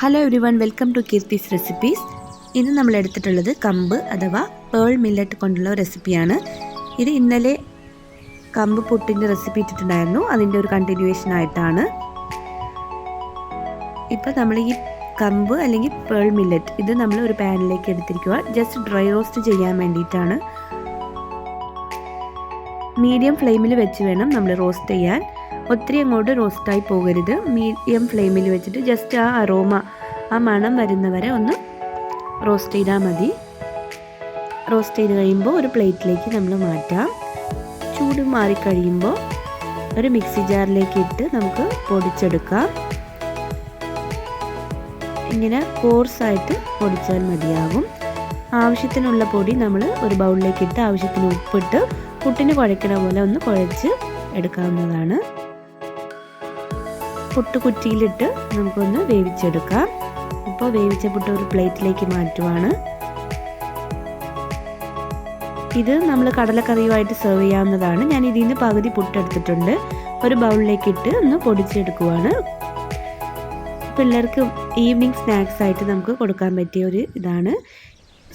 Hello everyone welcome to Keerthi's recipes ഇന്ന് നമ്മൾ എടുത്തിട്ടുള്ളത് കമ്പ് അഥവാ പേൾ മില്ലറ്റ് കൊണ്ടുള്ള റെസിപ്പിയാണ് ഇത് ഇന്നലെ കമ്പ് പുട്ടിന്റെ റെസിപ്പി ഇട്ടിട്ടുണ്ടായിരുന്നു. അതിന്റെ ഒരു കണ്ടിന്യൂവേഷൻ ആയിട്ടാണ്. ഇപ്പോൾ നമ്മൾ ഈ കമ്പ് അല്ലെങ്കിൽ പേൾ മില്ലറ്റ് ഇത് നമ്മൾ ഒരു പാനിലേക്ക് എടുത്തിരിക്കുക ജസ്റ്റ് ഡ്രൈ റോസ്റ്റ് ചെയ്യാൻ വേണ്ടിയിട്ടാണ്. മീഡിയം ഫ്ലെയിമിൽ വെച്ച് വേണം നമ്മൾ റോസ്റ്റ് ചെയ്യാൻ. ഒത്തിരി അങ്ങോട്ട് റോസ്റ്റായി പോകരുത്. മീഡിയം ഫ്ലെയിമിൽ വെച്ചിട്ട് ജസ്റ്റ് ആ അറോമ ആ മണം വരുന്നവരെ ഒന്ന് റോസ്റ്റ് ചെയ്താൽ മതി. റോസ്റ്റ് ചെയ്ത് കഴിയുമ്പോൾ ഒരു പ്ലേറ്റിലേക്ക് നമ്മൾ മാറ്റാം. ചൂട് മാറിക്കഴിയുമ്പോൾ ഒരു മിക്സി ജാറിലേക്ക് ഇട്ട് നമുക്ക് പൊടിച്ചെടുക്കാം. ഇങ്ങനെ കോഴ്സായിട്ട് പൊടിച്ചാൽ മതിയാകും. ആവശ്യത്തിനുള്ള പൊടി നമ്മൾ ഒരു ബൗളിലേക്ക് ഇട്ട് ആവശ്യത്തിന് ഉപ്പിട്ട് പുട്ടിന് കുഴക്കണ പോലെ ഒന്ന് കുഴച്ച് എടുക്കാവുന്നതാണ്. പുട്ട് കുറ്റിയിലിട്ട് നമുക്കൊന്ന് വേവിച്ചെടുക്കാം. ഇപ്പോൾ വേവിച്ച പുട്ട് ഒരു പ്ലേറ്റിലേക്ക് മാറ്റുവാണ്. ഇത് നമ്മൾ കടലക്കറിയുമായിട്ട് സെർവ് ചെയ്യാവുന്നതാണ്. ഞാൻ ഇതിൽ നിന്ന് പകുതി പുട്ടെടുത്തിട്ടുണ്ട് ഒരു ബൗളിലേക്ക് ഇട്ട് ഒന്ന് പൊടിച്ചെടുക്കുവാണ്. പിള്ളേർക്ക് ഈവനിങ് സ്നാക്സ് ആയിട്ട് നമുക്ക് കൊടുക്കാൻ പറ്റിയ ഒരു ഇതാണ്.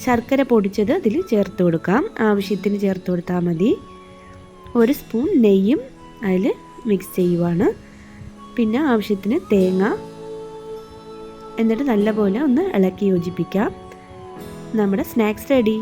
ശർക്കര പൊടിച്ചത് അതിൽ ചേർത്ത് കൊടുക്കാം. ആവശ്യത്തിന് ചേർത്ത് കൊടുത്താൽ മതി. ഒരു സ്പൂൺ നെയ്യും അതിൽ മിക്സ് ചെയ്യുവാണ്. പിന്നെ ആവശ്യത്തിന് തേങ്ങ. എന്നിട്ട് നല്ലപോലെ ഒന്ന് ഇളക്കി യോജിപ്പിക്കാം. നമ്മുടെ സ്നാക്സ് റെഡി